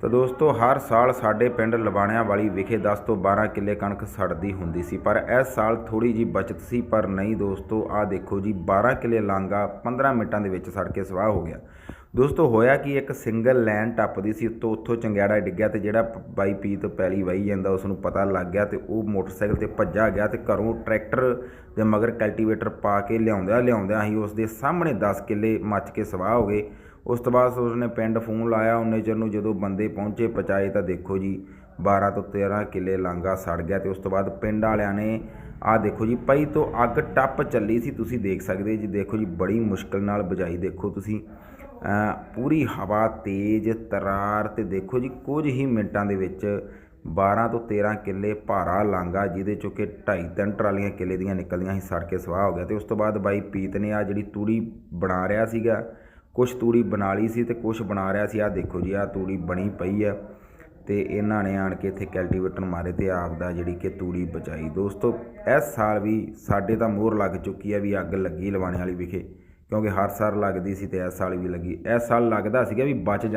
ਤਾਂ ਦੋਸਤੋ, ਹਰ ਸਾਲ ਸਾਡੇ ਪਿੰਡ ਲਵਾਣਿਆਂ ਵਾਲੀ ਵਿਖੇ 10 ਤੋਂ 12 ਕਿੱਲੇ ਕਣਕ ਸੜਦੀ ਹੁੰਦੀ ਸੀ। ਪਰ ਇਸ ਸਾਲ ਥੋੜੀ ਜੀ ਬਚਤ ਸੀ, ਪਰ ਨਹੀਂ ਦੋਸਤੋ, ਆਹ ਦੇਖੋ ਜੀ 12 ਕਿੱਲੇ ਲਾਂਗਾ 15 ਮਿੰਟਾਂ ਦੇ ਵਿੱਚ ਸੜ ਕੇ ਸਵਾਹ ਹੋ ਗਿਆ। ਦੋਸਤੋ, ਹੋਇਆ ਕਿ, ਇੱਕ ਸਿੰਗਲ ਲਾਈਨ ਟੱਪਦੀ ਸੀ, ਉੱਤੋਂ ਉੱਥੋਂ ਚੰਗਿਆੜਾ ਡਿੱਗਿਆ ਤੇ ਜਿਹੜਾ ਬਾਈ ਪੀਤ ਪੈਲੀ ਵਾਈ ਜਾਂਦਾ ਉਸ ਨੂੰ ਪਤਾ ਲੱਗ ਗਿਆ ਤੇ ਉਹ ਮੋਟਰਸਾਈਕਲ ਤੇ ਭੱਜਾ ਗਿਆ ਤੇ ਘਰੋਂ ਟਰੈਕਟਰ ਦੇ ਮਗਰ ਕਲਟੀਵੇਟਰ ਪਾ ਕੇ ਲਿਆਉਂਦਿਆਂ ਲਿਆਉਂਦਿਆਂ ਹੀ ਉਸ ਦੇ ਸਾਹਮਣੇ 10 ਕਿੱਲੇ ਮੱਚ ਕੇ ਸਵਾਹ ਹੋ ਗਏ। ਉਸ ਤੋਂ ਬਾਅਦ ਉਸਨੇ ਪਿੰਡ ਫੋਨ ਲਾਇਆ। ਉਹਨੇ ਚਿਰ ਨੂੰ ਜਦੋਂ ਬੰਦੇ ਪਹੁੰਚੇ ਪਚਾਏ ਤਾਂ ਦੇਖੋ ਜੀ 12 ਤੋਂ 13 ਕਿੱਲੇ ਲਾਂਗਾ ਸੜ ਗਿਆ ਤੇ ਉਸ ਤੋਂ ਬਾਅਦ ਪਿੰਡ ਵਾਲਿਆਂ ਨੇ, ਆਹ ਦੇਖੋ ਜੀ, ਪਈ ਤੋਂ ਅੱਗ ਟੱਪ ਚੱਲੀ ਸੀ, ਤੁਸੀਂ ਦੇਖ ਸਕਦੇ ਜੀ, ਦੇਖੋ ਜੀ, ਬੜੀ ਮੁਸ਼ਕਲ ਨਾਲ ਬੁਝਾਈ ਦੇਖੋ ਤੁਸੀਂ। ਪੂਰੀ ਹਵਾ ਤੇਜ਼, ਤਰਾਰ ਤੇ ਦੇਖੋ ਜੀ, ਕੁਝ ਹੀ ਮਿੰਟਾਂ ਦੇ ਵਿੱਚ 12 ਤੋਂ 13 ਕਿੱਲੇ ਭਾਰਾ ਲਾਂਗਾ ਜਿਹਦੇ ਚੋਂ ਕਿ 2.5 ਤਿੰਨ ਟਰਾਲੀਆਂ ਕਿੱਲੇ ਦੀਆਂ ਨਿਕਲਦੀਆਂ ਸੀ, ਸੜ ਕੇ ਸਵਾਹ ਹੋ ਗਿਆ ਤੇ ਉਸ ਤੋਂ ਬਾਅਦ ਬਾਈ ਪੀਤ ਨੇ ਆ ਜਿਹੜੀ ਤੂੜੀ ਬਣਾ ਰਿਹਾ ਸੀਗਾ ਕੁਛ ਤੂੜੀ ਬਣਾ ਲਈ ਸੀ ਤੇ ਕੁਛ ਬਣਾ ਰਿਹਾ ਸੀ। ਆ ਦੇਖੋ ਜੀ ਆ ਤੂੜੀ ਬਣੀ ਪਈ ਆ ਤੇ ਇਹਨਾਂ ਨੇ ਆਣ ਕੇ ਇੱਥੇ ਕੈਲਟੀਵੇਟਰ ਮਾਰੇ ਤੇ ਆਪ ਦਾ ਜਿਹੜੀ ਕਿ ਤੂੜੀ ਬਚਾਈ। ਦੋਸਤੋ, ਇਸ ਸਾਲ ਵੀ ਸਾਡੇ ਤਾਂ ਮੋਹਰ ਲੱਗ ਚੁੱਕੀ ਆ ਵੀ ਅੱਗ ਲੱਗੀ ਲਵਾਣੇ ਵਾਲੀ ਵਿਖੇ, ਕਿਉਂਕਿ ਹਰ ਸਾਲ ਲੱਗਦੀ ਸੀ ਤੇ ਇਸ ਸਾਲ ਵੀ ਲੱਗੀ। ਇਸ ਸਾਲ ਲੱਗਦਾ ਸੀਗਾ ਵੀ ਬਚ ਜਾ